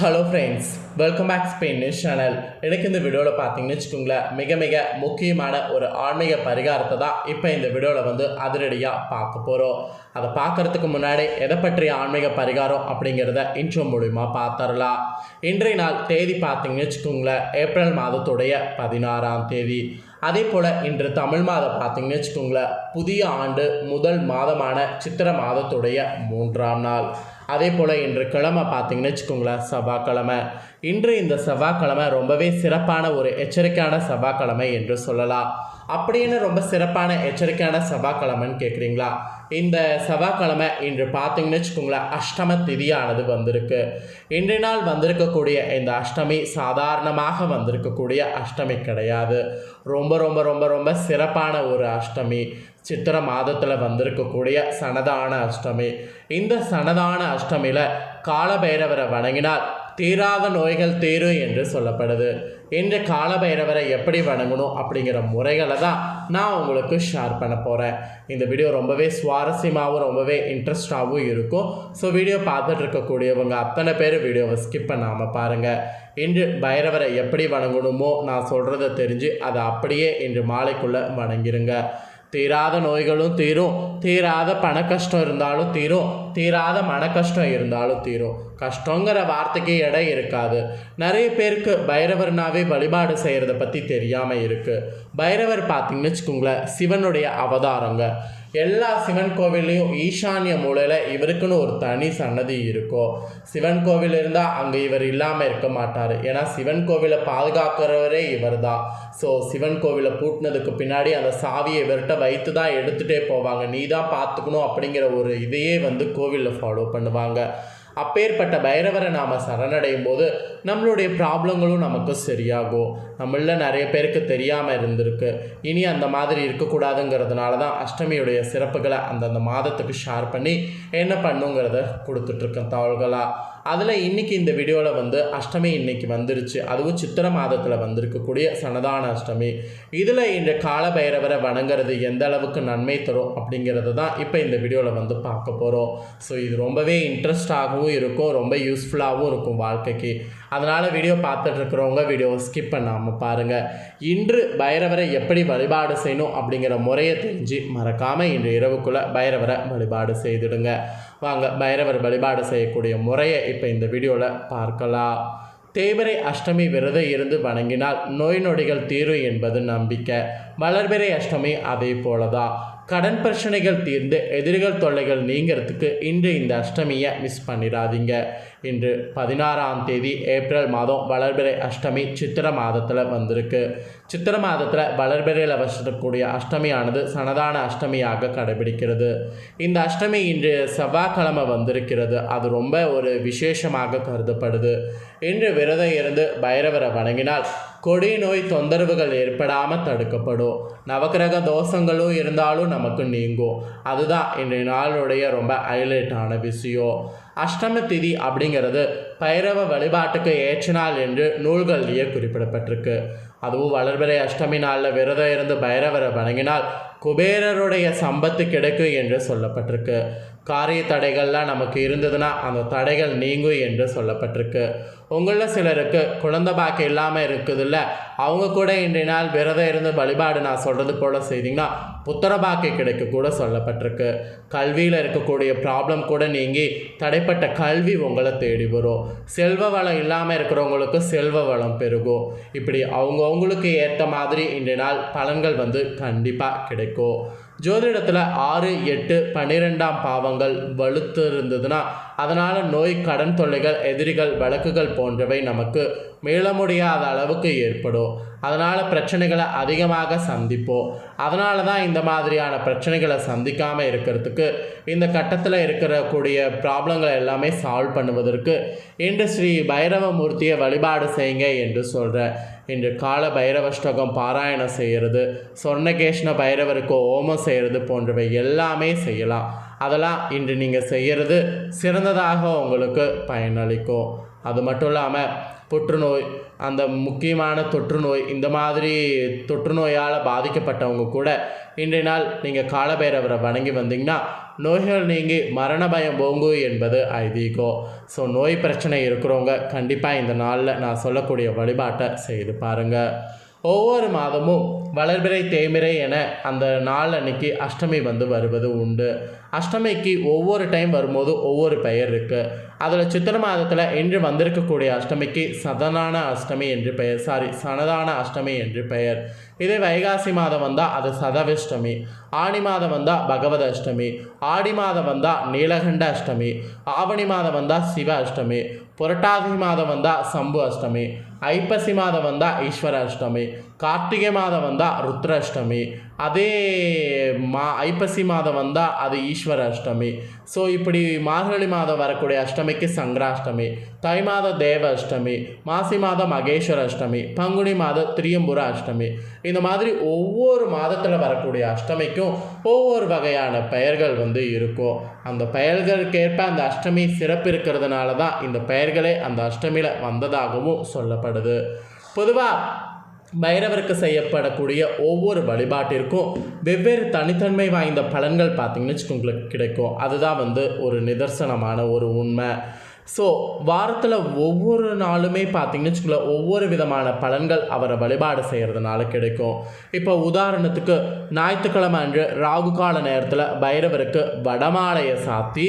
Hello friends welcome back Spain news channel எனக்கு இந்த வீடியோவில் பார்த்தீங்கன்னு வச்சுக்கோங்களேன் மிக மிக முக்கியமான ஒரு ஆன்மீக பரிகாரத்தை தான் இப்போ இந்த வீடியோவில் வந்து அதிரடியாக பார்க்க போகிறோம் அதை பார்க்கறதுக்கு முன்னாடி எதை பற்றிய ஆன்மீக பரிகாரம் அப்படிங்கிறத இன்ட்ரோ மூலிமா பார்த்துடலாம். இன்றைய நாள் தேதி பார்த்தீங்கன்னு வச்சுக்கோங்களேன் ஏப்ரல் மாதத்துடைய பதினாறாம் தேதி. அதே போல் இன்று தமிழ் மாதம் பார்த்தீங்கன்னு வச்சுக்கோங்களேன் புதிய ஆண்டு முதல் மாதமான சித்திர மாதத்துடைய மூன்றாம் நாள். அதே போல் இன்று கிழமை பார்த்தீங்கன்னு வச்சுக்கோங்களேன் செவ்வாய்க்கிழமை. இன்று இந்த செவ்வாய்க்கிழமை ரொம்பவே சிறப்பான ஒரு எச்சரிக்கையான செவ்வாய்க்கிழமை என்று சொல்லலாம். அப்படின்னு ரொம்ப சிறப்பான எச்சரிக்கையான செவ்வாய்க்கிழமைன்னு கேட்குறீங்களா இந்த செவ்வாய்க்கிழமை இன்று பார்த்தீங்கன்னு வச்சுக்கோங்களேன் அஷ்டம திதியானது வந்திருக்கு. இன்று நாள் வந்திருக்கக்கூடிய இந்த அஷ்டமி சாதாரணமாக வந்திருக்கக்கூடிய அஷ்டமி கிடையாது. ரொம்ப ரொம்ப ரொம்ப ரொம்ப சிறப்பான ஒரு அஷ்டமி. சித்திர மாதத்தில் வந்திருக்கக்கூடிய சனதான அஷ்டமி. இந்த சனதான அஷ்டமியில் காலபைரவரை வணங்கினால் தீராத நோய்கள் தீரும் என்று சொல்லப்படுது. இந்த காலபைரவரை எப்படி வணங்கணும் அப்படிங்கிற முறைகளை தான் நான் உங்களுக்கு ஷேர் பண்ண போகிறேன் இந்த வீடியோ ரொம்பவே சுவாரஸ்யமாகவும் ரொம்பவே இன்ட்ரெஸ்டாகவும் இருக்கும். ஸோ வீடியோ பார்த்துட்டு இருக்கக்கூடியவங்க அத்தனை பேர் வீடியோவை ஸ்கிப் பண்ணாமல் பாருங்கள் இன்று பைரவரை எப்படி வணங்கணுமோ நான் சொல்கிறத தெரிஞ்சு அதை அப்படியே இன்று மாலைக்குள்ளே வணங்கிருங்க. தீராத நோய்களும் தீரும். தீராத பண கஷ்டம் இருந்தாலும் தீரும். தீராத மன கஷ்டம் இருந்தாலும் தீரும். கஷ்டங்கிற வார்த்தைக்கு எடை இருக்காது. நிறைய பேருக்கு பைரவர்னாவே வழிபாடு செய்கிறத பற்றி தெரியாமல் இருக்குது பைரவர் பார்த்தீங்கன்னு வச்சுக்கோங்களேன் சிவனுடைய அவதாரங்க. எல்லா சிவன் கோவில்லையும் ஈசானிய மூலையில் இவருக்குன்னு ஒரு தனி சன்னதி இருக்கும் சிவன் கோவில் இருந்தால் அங்கே இவர் இல்லாமல் இருக்க மாட்டார். ஏன்னா சிவன் கோவிலை பாதுகாக்கிறவரே இவர் தான் ஸோ சிவன் கோவிலை பூட்டினதுக்கு பின்னாடி அந்த சாவியை இவர்கிட்ட வைத்து தான் எடுத்துகிட்டே போவாங்க. நீ தான் பார்த்துக்கணும் அப்படிங்கிற ஒரு இதையே வந்து கோவிலில் ஃபாலோ பண்ணுவாங்க. அப்பேற்பட்ட பைரவரை நாம் சரணடையும் போது நம்மளுடைய ப்ராப்ளங்களும் நமக்கு சரியாகும். நம்மள நிறைய பேருக்கு தெரியாமல் இருந்திருக்கு. இனி அந்த மாதிரி இருக்கக்கூடாதுங்கிறதுனால தான் அஷ்டமியுடைய சிறப்புகளை அந்தந்த மாதத்துக்கு ஷேர் பண்ணி என்ன பண்ணுங்கிறத கொடுத்துட்ருக்கேன் தகவல்களாக அதில் இன்றைக்கி இந்த வீடியோவில் வந்து அஷ்டமி இன்னைக்கு வந்துருச்சு. அதுவும் சித்திர மாதத்தில் வந்திருக்கக்கூடிய சனதான அஷ்டமி. இதில் இந்த கால பைரவரை வணங்குறது எந்த அளவுக்கு நன்மை தரும் அப்படிங்கிறது தான் இப்போ இந்த வீடியோவில் வந்து பார்க்க போகிறோம். ஸோ இது ரொம்பவே இன்ட்ரெஸ்டாகவும் இருக்கும் ரொம்ப யூஸ்ஃபுல்லாகவும் இருக்கும் வாழ்க்கைக்கு. அதனால் வீடியோ பார்த்துட்ருக்கிறவங்க வீடியோவை ஸ்கிப் பண்ணாமல் பாருங்கள் இன்று பைரவரை எப்படி வழிபாடு செய்யணும் அப்படிங்கிற முறையை தெரிஞ்சு மறக்காமல் இன்று இரவுக்குள்ளே பைரவரை வழிபாடு செய்துடுங்க. வாங்க பைரவர் வழிபாடு செய்யக்கூடிய முறையை இப்போ இந்த வீடியோவில் பார்க்கலாம். தேவரை அஷ்டமி விரதம் இருந்து வணங்கினால் நோய் நொடிகள் தீரும் என்பது நம்பிக்கை. வளர்பிறை அஷ்டமி அதே போலதான். கடன் பிரச்சனைகள் தீர்ந்து எதிரிகள் தொல்லைகள் நீங்கிறதுக்கு இன்று இந்த அஷ்டமியை மிஸ் பண்ணிடாதீங்க. இன்று பதினாறாம் தேதி ஏப்ரல் மாதம் வளர்பிறை அஷ்டமி சித்திர மாதத்தில் வந்திருக்கு. சித்திர மாதத்தில் வளர்பிறையில் வசிக்கக்கூடிய அஷ்டமியானது சனதான அஷ்டமியாக கடைபிடிக்கிறது. இந்த அஷ்டமி இன்று செவ்வாய்க்கிழமை வந்திருக்கிறது. அது ரொம்ப ஒரு விசேஷமாக கருதப்படுது. இன்று விரதம் இருந்து பைரவரை வணங்கினால் கொடி நோய் தொந்தரவுகள் ஏற்படாமல் தடுக்கப்படும். நவக்கிரக தோஷங்களும் இருந்தாலும் நமக்கு நீங்கும். அதுதான் இன்றைய நாளுடைய ரொம்ப ஹைலைட்டான விஷயம். அஷ்டம திதி அப்படிங்கிறது பைரவ வழிபாட்டுக்கு ஏற்ற நாள் என்று நூல்களிலேயே குறிப்பிடப்பட்டிருக்கு. அதுவும் வளர்பிறை அஷ்டமி நாளில் விரதம் இருந்து பைரவரை வணங்கினால் குபேரருடைய சம்பத்து கிடைக்கும் என்று சொல்லப்பட்டிருக்கு. காரிய தடைகள்லாம் நமக்கு இருந்ததுன்னா அந்த தடைகள் நீங்கும் என்று சொல்லப்பட்டிருக்கு. உங்களில் சிலருக்கு குழந்த பாக்கியம் இல்லாமல் இருக்குதுல்ல அவங்க கூட இன்றைய நாள் விரதம் இருந்து வழிபாடு நான் சொல்கிறது போல் செய்தீங்கன்னா புத்திர பாக்கியம் கிடைக்க கூட சொல்லப்பட்டிருக்கு. கல்வியில் இருக்கக்கூடிய ப்ராப்ளம் கூட நீங்கி தடை ஏற்பட்ட கல்வி உங்களை தேடி வரும். செல்வ வளம் இல்லாமல் இருக்கிறவங்களுக்கு செல்வ வளம் பெருகும். இப்படி அவங்கவுங்களுக்கு ஏற்ற மாதிரி இன்றைய நாள் பலன்கள் வந்து கண்டிப்பாக கிடைக்கும். ஜோதிடத்தில் ஆறு எட்டு பன்னிரெண்டாம் பாவங்கள் வலுத்து இருந்ததுன்னா அதனால் நோய் கடன் தொல்லைகள் எதிரிகள் வழக்குகள் போன்றவை நமக்கு மீள முடியாத அளவுக்கு ஏற்படும். அதனால் பிரச்சனைகளை அதிகமாக சந்திப்போம். அதனால தான் இந்த மாதிரியான பிரச்சனைகளை சந்திக்காமல் இருக்கிறதுக்கு இந்த கட்டத்தில் இருக்கிறக்கூடிய ப்ராப்ளங்களை எல்லாமே சால்வ் பண்ணுவதற்கு இன்று ஸ்ரீ பைரவமூர்த்தியை வழிபாடு செய்யுங்க என்று சொல்கிறேன் இன்று கால பைரவஷ்டகம் பாராயணம் செய்கிறது சொர்ணகேஷ்ண பைரவருக்கு ஓமம் செய்கிறது போன்றவை எல்லாமே செய்யலாம். அதெல்லாம் இன்று நீங்கள் செய்கிறது சிறந்ததாக உங்களுக்கு பயனளிக்கும். அது மட்டும் இல்லாமல் புற்றுநோய் அந்த முக்கியமான தொற்று நோய் இந்த மாதிரி தொற்று நோயால் பாதிக்கப்பட்டவங்க கூட இன்றைய நாள் நீங்கள் காலபைரவரை வணங்கி வந்தீங்கன்னா நோய்கள் நீங்கி மரண பயம் போங்கு என்பது ஐதீகம். ஸோ நோய் பிரச்சனை இருக்கிறவங்க கண்டிப்பாக இந்த நாளில் நான் சொல்லக்கூடிய வழிபாட்டை செய்து பாருங்கள் ஒவ்வொரு மாதமும் வளர்பிறை தேய்மிறை என அந்த நாள் அன்னைக்கு அஷ்டமி வந்து வருவது உண்டு. அஷ்டமிக்கு ஒவ்வொரு டைம் வரும்போது ஒவ்வொரு பெயர் இருக்குது அதில் சித்திர மாதத்தில் இன்று வந்திருக்கக்கூடிய அஷ்டமிக்கு சதனான அஷ்டமி என்று பெயர். சாரி சனதான அஷ்டமி என்று பெயர். இதே வைகாசி மாதம் வந்தால் அது சதவிஷ்டமி. ஆணி மாதம் வந்தால் பகவத அஷ்டமி. ஆடி மாதம் வந்தால் நீலகண்ட அஷ்டமி. ஆவணி மாதம் வந்தால் சிவ அஷ்டமி. புரட்டாதி மாதம் வந்தால் சம்பு அஷ்டமி. ஐப்பசி மாதம் வந்தால் ஈஸ்வர அஷ்டமி. கார்த்திகை மாதம் வந்தால் ருத்ர அஷ்டமி. அதே மா ஐப்பசி மாதம் வந்தால் அது ஈஸ்வர அஷ்டமி. ஸோ இப்படி மார்கழி மாதம் வரக்கூடிய அஷ்டமிக்கு சங்கராஷ்டமி. தை மாத தேவ அஷ்டமி. மாசி மாதம் மகேஸ்வர அஷ்டமி. பங்குனி மாதம் திரியம்புர அஷ்டமி. இந்த மாதிரி ஒவ்வொரு மாதத்தில் வரக்கூடிய அஷ்டமிக்கும் ஒவ்வொரு வகையான பெயர்கள் வந்து இருக்கும். அந்த பெயர்களுக்கேற்ப அந்த அஷ்டமி சிறப்பு இருக்கிறதுனால தான் இந்த பெயர்களே அந்த அஷ்டமியில் வந்ததாகவும் சொல்லப்படுது. பொதுவாக பைரவருக்கு செய்யப்படக்கூடிய ஒவ்வொரு வழிபாட்டிற்கும் வெவ்வேறு தனித்தன்மை வாய்ந்த பலன்கள் பார்த்திங்கன்னு வச்சுக்கோங்களுக்கு கிடைக்கும். அதுதான் வந்து ஒரு நிதர்சனமான ஒரு உண்மை. ஸோ வாரத்தில் ஒவ்வொரு நாளுமே பார்த்திங்கன்னு வச்சுக்கோங்களேன் ஒவ்வொரு விதமான பலன்கள் அவரை வழிபாடு செய்கிறதுனால கிடைக்கும். இப்போ உதாரணத்துக்கு ஞாயிற்றுக்கிழமை அன்று ராகு கால நேரத்தில் பைரவருக்கு வடமாலையை சாத்தி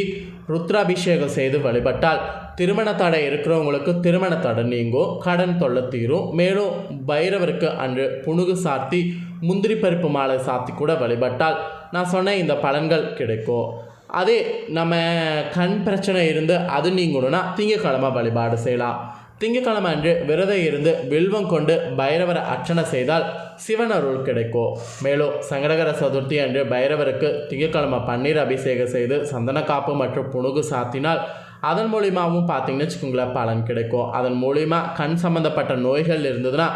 ருத்ராபிஷேகம் செய்து வழிபட்டால் திருமண தடை இருக்கிறவங்களுக்கு திருமண தடை நீங்கும் கடன் தொல்லை தீரும். மேலும் பைரவருக்கு அன்று புணுகு சாத்தி முந்திரி பருப்பு மாலை சாத்தி கூட வழிபட்டால் நான் சொன்ன இந்த பலன்கள் கிடைக்கும். அதே நம்ம கண் பிரச்சனை இருந்து அது நீங்கணும்னா திங்கக்கிழமை வழிபாடு செய்யலாம். திங்கக்கிழமை அன்று விரதம் இருந்து வில்வம் கொண்டு பைரவரை அர்ச்சனை செய்தால் சிவன் அருள் கிடைக்கும். மேலும் சங்கடகர சதுர்த்தி அன்று பைரவருக்கு திங்கக்கிழமை பன்னீர் அபிஷேகம் செய்து சந்தன காப்பு மற்றும் புணுகு சாத்தினால் அதன் மூலியமாகவும் பார்த்தீங்கன்னு வச்சுக்கோங்களேன் பலன் கிடைக்கும். அதன் மூலிமா கண் சம்மந்தப்பட்ட நோய்கள் இருந்ததுன்னா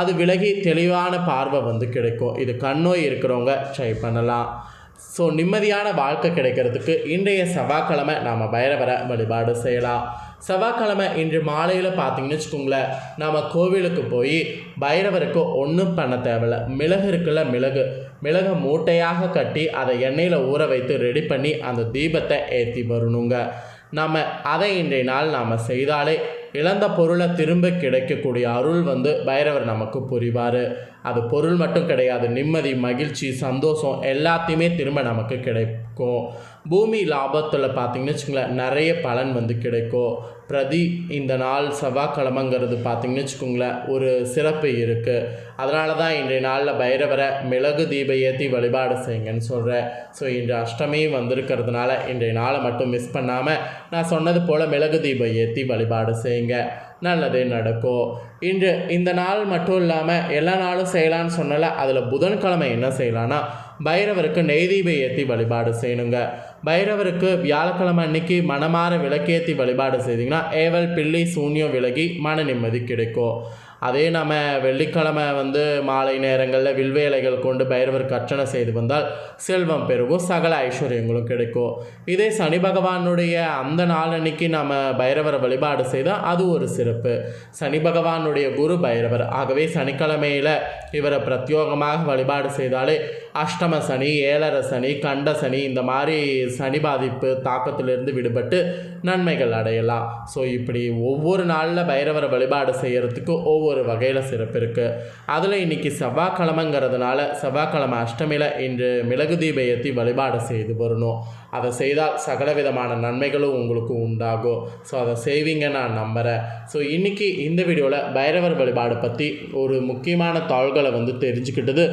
அது விலகி தெளிவான பார்வை வந்து கிடைக்கும். இது கண் நோய் இருக்கிறவங்க ட்ரை பண்ணலாம். ஸோ நிம்மதியான வாழ்க்கை கிடைக்கிறதுக்கு இன்றைய செவ்வாய்க்கிழமை நாம் பைரவரை வழிபாடு செய்யலாம். செவ்வாய்க்கிழமை இன்று மாலையில் பார்த்தீங்கன்னு வச்சுக்கோங்களேன் நாம் கோவிலுக்கு போய் பைரவருக்கு ஒன்றும் பண்ண தேவையில்ல. மிளகு இருக்குல்ல மிளகு. மிளகை மூட்டையாக கட்டி அதை எண்ணெயில் ஊற வைத்து ரெடி பண்ணி அந்த தீபத்தை ஏற்றி வரணுங்க. நம்ம அதை இன்றைய நாள் நாம் செய்தாலே இழந்த பொருளை திரும்ப கிடைக்கக்கூடிய அருள் வந்து பைரவர் நமக்கு புரிவார். அது பொருள் மட்டும் கிடையாது நிம்மதி மகிழ்ச்சி சந்தோஷம் எல்லாத்தையுமே திரும்ப நமக்கு கிடைக்கும். பூமி லாபத்தில் பார்த்தீங்கன்னு வச்சுக்கோங்களேன் நிறைய பலன் வந்து கிடைக்கும். பிரதி இந்த நாள் செவ்வாய்க்கிழமைங்கிறது பார்த்தீங்கன்னு வச்சுக்கோங்களேன் ஒரு சிறப்பு இருக்குது அதனால தான் இன்றைய நாளில் பைரவரை மிளகு தீப ஏற்றி வழிபாடு செய்யுங்கன்னு சொல்கிறேன் ஸோ இன்று அஷ்டமியும் வந்திருக்கிறதுனால இன்றைய நாளை மட்டும் மிஸ் பண்ணாமல் நான் சொன்னது போல் மிளகு தீபம் ஏற்றி வழிபாடு செய்யுங்க. நல்லதே நடக்கும் இன்று இந்த நாள் மட்டும் இல்லாமல் எல்லா நாளும் செய்யலான்னு சொன்னல அதில் புதன்கிழமை என்ன செய்யலான்னா பைரவருக்கு நெய் தீபம் ஏற்றி வழிபாடு செய்யணுங்க. பைரவருக்கு வியாழக்கிழமை அன்னைக்கு மனமாற விளக்கேற்றி வழிபாடு செய்தீங்கன்னா ஏவல் பிள்ளை சூன்யம் விலகி மன நிம்மதி கிடைக்கும். அதே நம்ம வெள்ளிக்கிழமை வந்து மாலை நேரங்களில் வில்வேலைகள் கொண்டு பைரவருக்கு அர்ச்சனை செய்து வந்தால் செல்வம் பெருகும் சகல ஐஸ்வர்யங்களும் கிடைக்கும். இதே சனி பகவானுடைய அந்த நாள் அன்னைக்கு நம்ம பைரவரை வழிபாடு செய்தால் அது ஒரு சிறப்பு. சனி பகவானுடைய குரு பைரவர். ஆகவே சனிக்கிழமையில் இவரை பிரத்யோகமாக வழிபாடு செய்தாலே அஷ்டம சனி ஏழரை சனி கண்ட சனி இந்த மாதிரி சனி பாதிப்பு தாக்கத்திலிருந்து விடுபட்டு நன்மைகள் அடையலாம். ஸோ இப்படி ஒவ்வொரு நாளில் பைரவரை வழிபாடு செய்கிறதுக்கு ஒவ்வொரு வகையில் சிறப்பு இருக்குது அதில் இன்றைக்கி செவ்வாய்க்கிழமைங்கிறதுனால செவ்வாய்க்கிழமை அஷ்டமியில் இன்று மிளகு தீப ஏற்றி வழிபாடு செய்து வரணும். அதை செய்தால் சகல விதமான நன்மைகளும் உங்களுக்கு உண்டாகும். ஸோ அதை செய்வீங்க நான் நம்புகிறேன் ஸோ இன்றைக்கி இந்த வீடியோவில் பைரவர் வழிபாடு பற்றி ஒரு முக்கியமான தாள்களை வந்து தெரிஞ்சுக்கிட்டது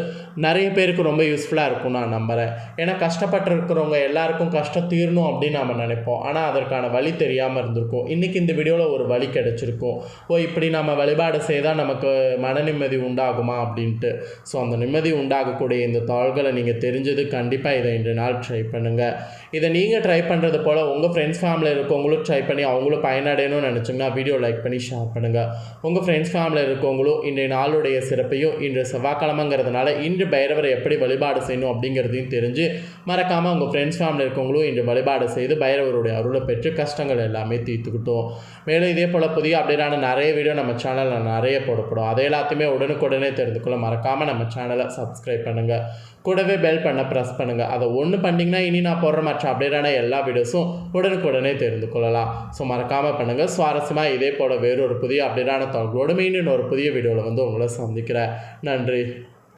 நிறைய பேருக்கு ரொம்ப யூஸ்ஃபுல்லாக இருக்கும் நான் நம்புகிறேன் ஏன்னா கஷ்டப்பட்டிருக்கிறவங்க எல்லாருக்கும் கஷ்டம் தீரணும் அப்படின்னு நம்ம நினைப்போம். ஆனால் அதற்கான வழி தெரியாமல் இருந்திருக்கும். இன்றைக்கி இந்த வீடியோவில் ஒரு வழி கிடச்சிருக்கும். ஓ இப்படி நம்ம வழிபாடு செய்தால் நமக்கு மன நிம்மதி உண்டாகுமா அப்படின்ட்டு. ஸோ அந்த நிம்மதி உண்டாகக்கூடிய இந்த தாள்களை நீங்கள் தெரிஞ்சது கண்டிப்பாக இதை இன்று நாள் ட்ரை பண்ணுங்கள் இதை நீங்கள் ட்ரை பண்ணுறது போல் உங்கள் ஃப்ரெண்ட்ஸ் ஃபேமிலியில் இருக்கவங்களும் ட்ரை பண்ணி அவங்களும் பயனடையணும்னு நினச்சிங்கன்னா வீடியோ லைக் பண்ணி ஷேர் பண்ணுங்கள் உங்கள் ஃப்ரெண்ட்ஸ் ஃபேமிலியில் இருக்கவங்களும் இன்றைய நாளுடைய சிறப்பையும் இன்று செவ்வாய்க்கிழமைங்கிறதுனால இன்று பைரவரை எப்படி வழிபாடு செய்யணும் அப்படிங்கிறதையும் தெரிஞ்சு மறக்காமல் உங்கள் ஃப்ரெண்ட்ஸ் ஃபேமிலி இருக்கவங்களும் இன்று வழிபாடு செய்து பைரவருடைய அருளை பெற்று கஷ்டங்கள் எல்லாமே தீர்த்துக்கிட்டோம். மேலும் இதே போல் புதிய அப்டேட்டான நிறைய வீடியோ நம்ம சேனலில் நிறைய போடப்படும். அதை எல்லாத்தையுமே உடனுக்குடனே தெரிந்து கொள்ள மறக்காமல் நம்ம சேனலை சப்ஸ்கிரைப் பண்ணுங்கள் கூடவே பெல் பண்ண ப்ரெஸ் பண்ணுங்கள் அதை ஒன்று பண்ணிங்கன்னா இனி நான் போடுற மற்ற அப்டேட்டான எல்லா வீடியோஸும் உடனுக்குடனே தெரிந்து கொள்ளலாம். ஸோ மறக்காமல் பண்ணுங்கள் சுவாரஸ்யமாக இதே போல் வேறொரு புதிய அப்டேட்டான தகவலோடு மீண்டும் ஒரு புதிய வீடியோவில் வந்து உங்களை சந்திக்கிறேன். நன்றி.